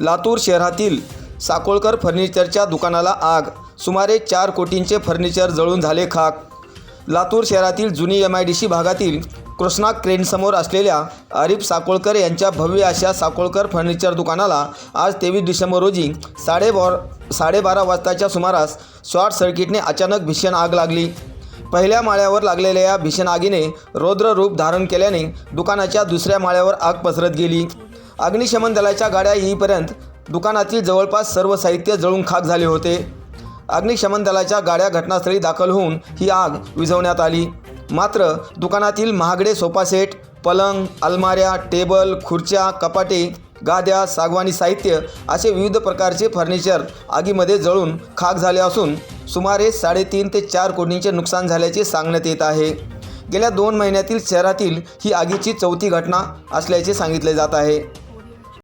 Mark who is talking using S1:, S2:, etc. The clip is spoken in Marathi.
S1: लातूर शहरातील साकोळकर फर्निचरच्या दुकानाला आग. सुमारे चार कोटींचे फर्निचर जळून झाले खाक. लातूर शहरातील जुनी एम आय डी सी भागातील कृष्णा क्रेनसमोर असलेल्या आरिफ साकोळकर यांच्या भव्य अशा साकोळकर फर्निचर दुकानाला आज तेवीस डिसेंबर रोजी साडेबार साडेबारा वाजताच्या सुमारास शॉर्ट सर्किटने अचानक भीषण आग लागली. पहिल्या माळ्यावर लागलेल्या या भीषण आगीने रौद्र रूप धारण केल्याने दुकानाच्या दुसऱ्या माळ्यावर आग पसरत गेली. अग्निशमन दलाच्या गाड्या येईपर्यंत दुकानातील जवळपास सर्व साहित्य जळून खाक झाले होते. अग्निशमन दलाच्या गाड्या घटनास्थळी दाखल होऊन ही आग विझवण्यात आली. मात्र दुकानातील महागडे सोफा सेट पलंग अलमाऱ्या टेबल खुर्च्या कपाटे गाद्या सागवानी साहित्य असे विविध प्रकारचे फर्निचर आगीमध्ये जळून खाक झाले असून सुमारे साडेतीन ते चार कोटींचे नुकसान झाल्याचे सांगण्यात येत आहे. गेल्या दोन महिन्यातील शहरातील ही आगीची चौथी घटना असल्याचे सांगितले जात आहे.